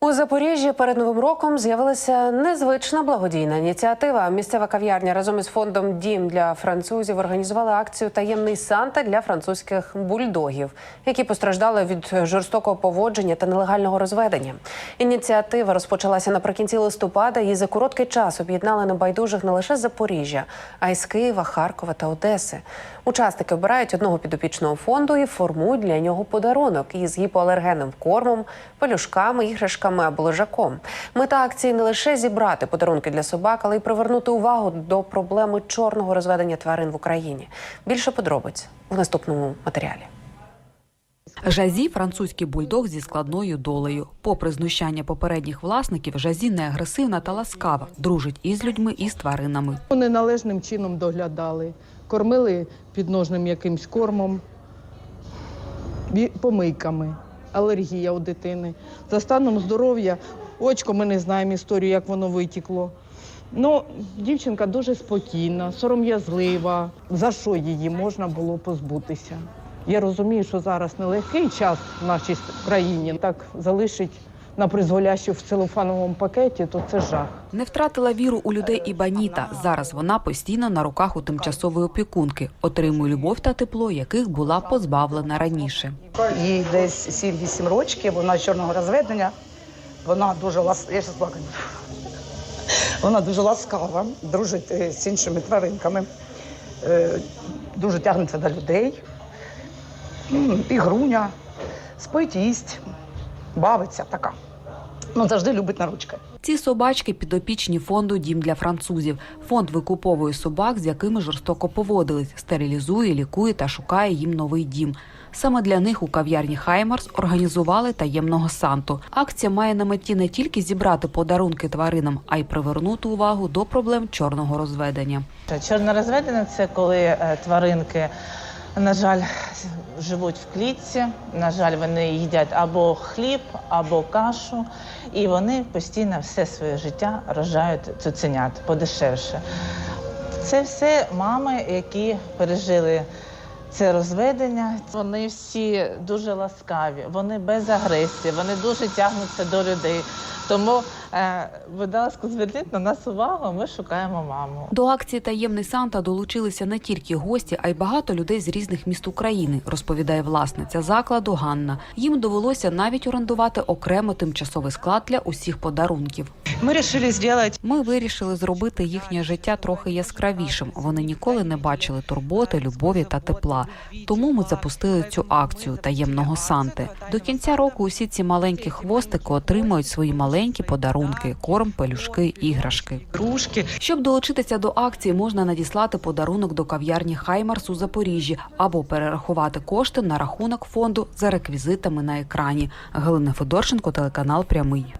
У Запоріжжі перед новим роком з'явилася незвична благодійна ініціатива. Місцева кав'ярня разом із фондом Дім для французів організували акцію Таємний Санта для французьких бульдогів, які постраждали від жорстокого поводження та нелегального розведення. Ініціатива розпочалася наприкінці листопада і за короткий час об'єднали небайдужих не лише Запоріжжя, а й з Києва, Харкова та Одеси. Учасники обирають одного підопічного фонду і формують для нього подарунок із гіпоалергенним кормом, пелюшками, іграшками або лежаком. Мета акції не лише зібрати подарунки для собак, але й привернути увагу до проблеми чорного розведення тварин в Україні. Більше подробиць у наступному матеріалі. Жазі французький бульдог зі складною долею. Попри знущання попередніх власників, жазі не агресивна та ласкава, дружить і з людьми, і з тваринами. Вони належним чином доглядали, кормили підножним якимсь кормом, помийками, алергія у дитини. За станом здоров'я, очко ми не знаємо історію, як воно витікло. Ну, дівчинка дуже спокійна, сором'язлива. За що її можна було позбутися? Я розумію, що зараз нелегкий час в нашій країні. Так залишить на призволяще в целофановому пакеті, то це жах. Не втратила віру у людей і Баніта. Зараз вона постійно на руках у тимчасової опікунки, отримує любов та тепло, яких була позбавлена раніше. Їй десь 7-8 років, вона чорного розведення. Вона дуже лас... Я плакаю. Вона дуже ласкава, дружить е, з іншими тваринками, е, дуже тягнеться до людей. І груня, спить, їсть, бавиться така. Ну, завжди любить на ручки. Ці собачки підопічні фонду Дім для французів. Фонд викуповує собак, з якими жорстоко поводились, стерилізує, лікує та шукає їм новий дім. Саме для них у кав'ярні Хаймарс організували таємного санту. Акція має на меті не тільки зібрати подарунки тваринам, а й привернути увагу до проблем чорного розведення. Чорне розведення це коли е, тваринки, на жаль, живуть в клітці. На жаль, вони їдять або хліб, або кашу, і вони постійно все своє життя рожають цуценят подешевше. Це все мами, які пережили це розведення. Вони всі дуже ласкаві, вони без агресії, вони дуже тягнуться до людей. Тому, будь ласка, зверніть на нас увагу, ми шукаємо маму. До акції Таємний Санта долучилися не тільки гості, а й багато людей з різних міст України, розповідає власниця закладу Ганна. Їм довелося навіть орендувати окремо тимчасовий склад для усіх подарунків. Мы решили сделать Ми вирішили зробити їхнє життя трохи яскравішим. Вони ніколи не бачили турботи, любові та тепла. Тому ми запустили цю акцію таємного Санти. До кінця року усі ці маленькі хвостики отримують свої маленькі подарунки: корм, пелюшки, іграшки. Рушки, Щоб долучитися до акції, можна надіслати подарунок до кав'ярні Хаймарс у Запоріжжі або перерахувати кошти на рахунок фонду за реквізитами на екрані. Галина Федорченко, телеканал Прямий.